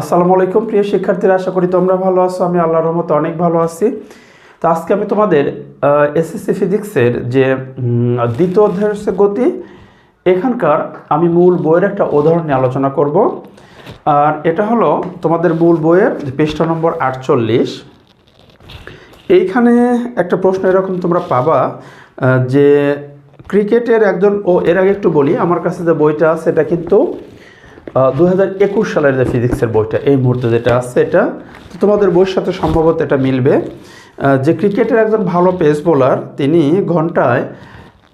আসসালামু আলাইকুম, প্রিয় শিক্ষার্থীরা, আশা করি তোমরা ভালো আছো, আমি আল্লাহর রহমতে অনেক ভালো আছি। তো আজকে আমি তোমাদের এসএসসি ফিজিক্সের যে দ্বিতীয় অধ্যায়ের হচ্ছে গতি, এখানকার আমি মূল বইয়ের একটা উদাহরণ নিয়ে আলোচনা করব। আর এটা হলো তোমাদের মূল বইয়ের পৃষ্ঠা নম্বর আটচল্লিশ। এইখানে একটা প্রশ্ন এরকম তোমরা পাবা যে ক্রিকেটের একজন, ও এর আগে একটু বলি, আমার কাছে যে বইটা আছে, এটা কিন্তু দু হাজার একুশ সালের যে ফিজিক্সের বইটা, এই মুহূর্তে যেটা আছে এটা তোমাদের বইয়ের সাথে সম্ভবত এটা মিলবে। যে ক্রিকেটের একজন ভালো পেস বোলার, তিনি ঘন্টায়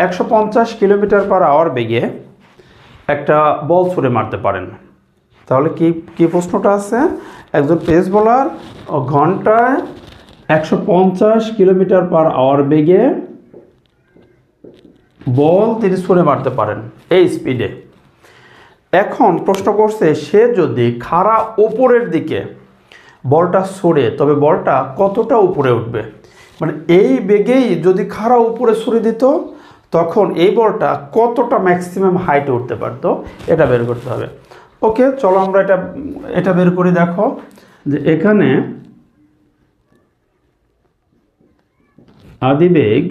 একশো পঞ্চাশ কিলোমিটার পার আওয়ার বেগে একটা বল ছুঁড়ে মারতে পারেন। তাহলে কি কি প্রশ্নটা আছে? একজন পেস বোলার ঘন্টায় একশো পঞ্চাশ কিলোমিটার পার আওয়ার বেগে বল তিনি ছুঁড়ে মারতে পারেন, এই স্পিডে এখন প্রশ্ন করছে, সে যদি খাড়া ওপরের দিকে বলটা সরে, তবে বলটা কতটা উপরে উঠবে? মানে এই বেগেই যদি খাড়া উপরে সরে দিত, তখন এই বলটা কতটা ম্যাক্সিমাম হাইটে উঠতে পারতো? এটা বের করতে হবে। ওকে, চলো আমরা এটা এটা বের করি, দেখো, যে এখানে আদিবেগ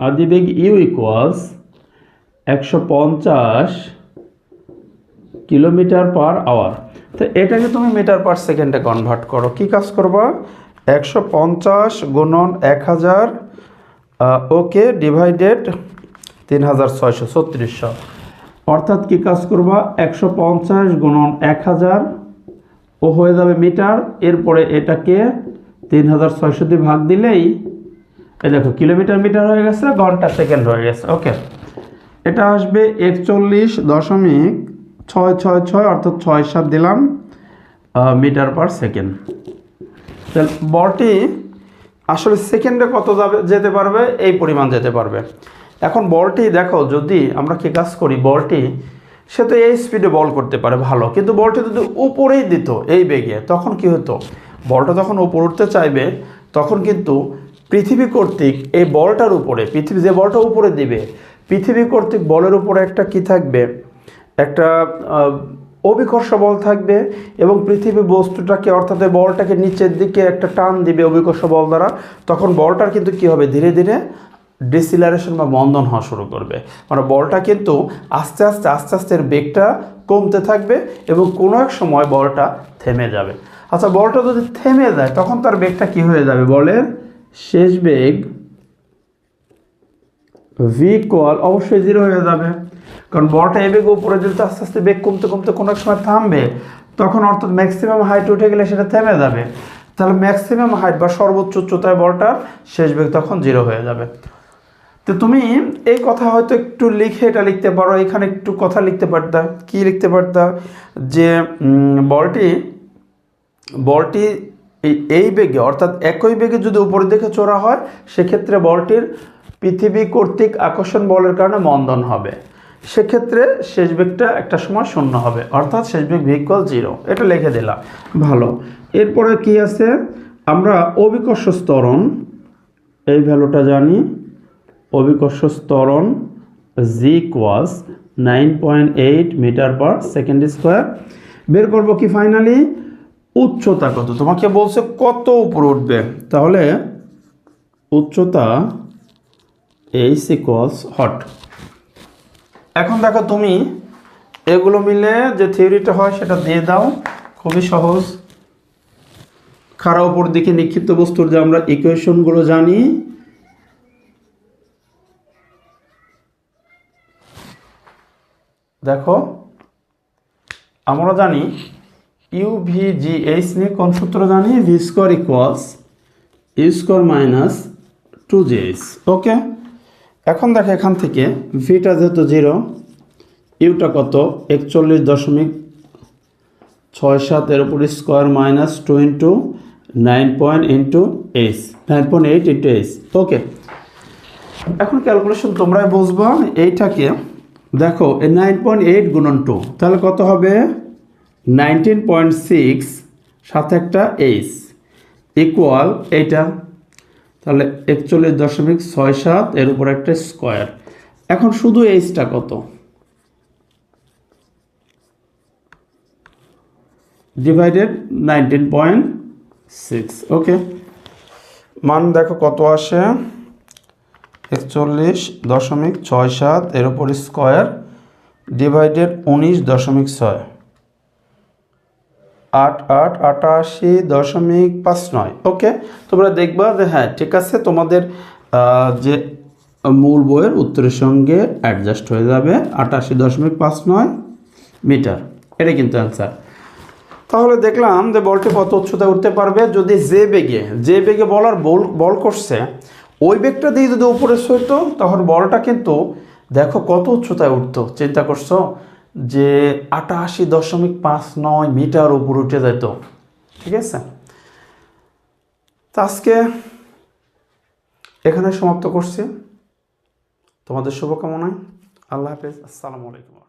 আদিবেগ ইউ ইকুয়ালস একশো পঞ্চাশ কিলোমিটার পার আওয়ার তো এটাকে তুমি মিটার পার সেকেন্ডে কনভার্ট করো। কি কাজ করবা? একশো পঞ্চাশ গুণন এক হাজার ওকে ডিভাইডেড তিন হাজার ছয়শো ছত্রিশশো। অর্থাৎ কি কাজ করবা? একশো পঞ্চাশ গুণন এক হাজার, ও হয়ে যাবে মিটার। এরপরে এটাকে তিন হাজার ছয়শো দিয়ে ভাগ দিলেই এই দেখো, কিলোমিটার মিটার হয়ে গেছে, ঘণ্টা সেকেন্ড হয়ে গেছে ওকে এটা আসবে একচল্লিশ দশমিক ছয় ছয় ছয়, অর্থাৎ ছয় সাত দিলাম মিটার পার সেকেন্ড তাহলে বলটি আসলে সেকেন্ডে কত যাবে, যেতে পারবে, এই পরিমাণ যেতে পারবে। এখন বলটি দেখো, যদি আমরা কি কাজ করি বলটি সে তো এই স্পিডে বল করতে পারে, ভালো। কিন্তু বলটি যদি উপরেই দিত, এই বেগে, তখন কি হতো? বলটা যখন উপর উঠতে চাইবে, তখন কিন্তু পৃথিবী কর্তৃক এই বলটার উপরে, পৃথিবী যে বলটা উপরে দিবে, পৃথিবী কর্তৃক বলের উপরে একটা কি থাকবে? একটা অভিকর্ষ বল থাকবে এবং পৃথিবী বস্তুটাকে, অর্থাৎ বলটাকে নিচের দিকে একটা টান দিবে অভিকর্ষ বল দ্বারা, তখন বলটার কিন্তু কি হবে? ধীরে ধীরে ডিসিলারেশন বা মন্দন হওয়া শুরু করবে। মানে বলটা কিন্তু আস্তে আস্তে আস্তে আস্তে এর বেগটা কমতে থাকবে এবং কোনো এক সময় বলটা থেমে যাবে। আচ্ছা বলটা যদি থেমে যায়, তখন তার বেগটা কি হয়ে যাবে বলের শেষ বেগ ভি কোয়াল অবশ্যই জিরো হয়ে যাবে। কারণ বলটা এই বেগে উপরে যদি আস্তে আস্তে বেগ কমতে কমতে কোনো এক সময় থামবে, তখন অর্থাৎ ম্যাক্সিমাম হাইট উঠে গেলে সেটা থেমে যাবে। তাহলে ম্যাক্সিমাম হাইট বা সর্বোচ্চ উচ্চতায় বলটা শেষ বেগ তখন জিরো হয়ে যাবে। তো তুমি এই কথা হয়তো একটু লিখে এটা লিখতে পারো, এখানে একটু কথা লিখতে পারতা। কি লিখতে পারতা? যে বলটি বলটি এই এই বেগে, অর্থাৎ একই বেগে যদি উপরের দিকে চোরা হয়, সেক্ষেত্রে বলটির পৃথিবী কর্তৃক আকর্ষণ বলের কারণে মন্দন হবে। সেক্ষেত্রে শেষ বেগটা একটা সময় শূন্য হবে, অর্থাৎ শেষ বেগ ভিকল জিরো এটা লিখে দিলাম। ভালো। এরপরে কি আছে? আমরা অভিকর্ষ স্তরণ এই ভ্যালুটা জানি। অভিকর্ষ স্তরণ জি কোয়াস nine point eight metre per second square বের করব কি ফাইনালি উচ্চতা কত? তোমাকে বলছে কত উপরে উঠবে? তাহলে উচ্চতা এইচ ইকুয়ালস হট এখন দেখো তুমি এগুলো মিলে যে থিওরিটা হয় সেটা দিয়ে দাও। খুবই সহজ। খাড়া উপর দিকে নিক্ষিপ্ত বস্তুর যে আমরা ইকুয়েশনগুলো জানি, দেখো, আমরা জানি ইউ ভি জি এইচ নিয়ে কোন সূত্র জানি? V square equals u square minus two g h okay এখন দেখো এখান থেকে ভিটা যেহেতু জিরো ইউটা কত? একচল্লিশ দশমিক ছয় সাত এর উপর square minus two into nine point into h nine point eight into h okay এখন ক্যালকুলেশন তোমরাই বুঝবা, এইটাকে দেখো, এই নাইন পয়েন্ট এইট গুণন টু তাহলে কত হবে? নাইনটিন পয়েন্ট সিক্স, সাথে একটা এইচ ইকুয়াল এইটা। তাহলে একচল্লিশ দশমিক ছয় সাত, এর উপর একটা স্কোয়ার এখন শুধু এইচটা কত? Divided nineteen point six okay মান দেখো কত আসে? একচল্লিশ দশমিক ছয় সাত, এর উপর স্কোয়ার ডিভাইডেড উনিশ দশমিক ছয়। আট আট আটাশি দশমিক পাঁচ নয়। ওকে তোমরা দেখবা যে হ্যাঁ ঠিক আছে, তোমাদের যে মূল বইয়ের উত্তরের সঙ্গে অ্যাডজাস্ট হয়ে যাবে আটাশি দশমিক পাঁচ নয় মিটার এটা কিন্তু অ্যান্সার তাহলে দেখলাম যে বলটি কত উচ্চতায় উঠতে পারবে? যদি যে বেগে যে বেগে বলার বল বল করছে, ওই বেগটা দিয়ে যদি উপরে সইতো তখন বলটা কিন্তু দেখো কত উচ্চতায় উঠতো। চিন্তা করছ? যে আটাশি দশমিক পাঁচ নয় মিটার উপর উঠে যেত। ঠিক আছে? তো আজকে এখানে সমাপ্ত করছি। তোমাদের শুভকামনায়। আল্লাহ হাফেজ। আসসালামু আলাইকুম।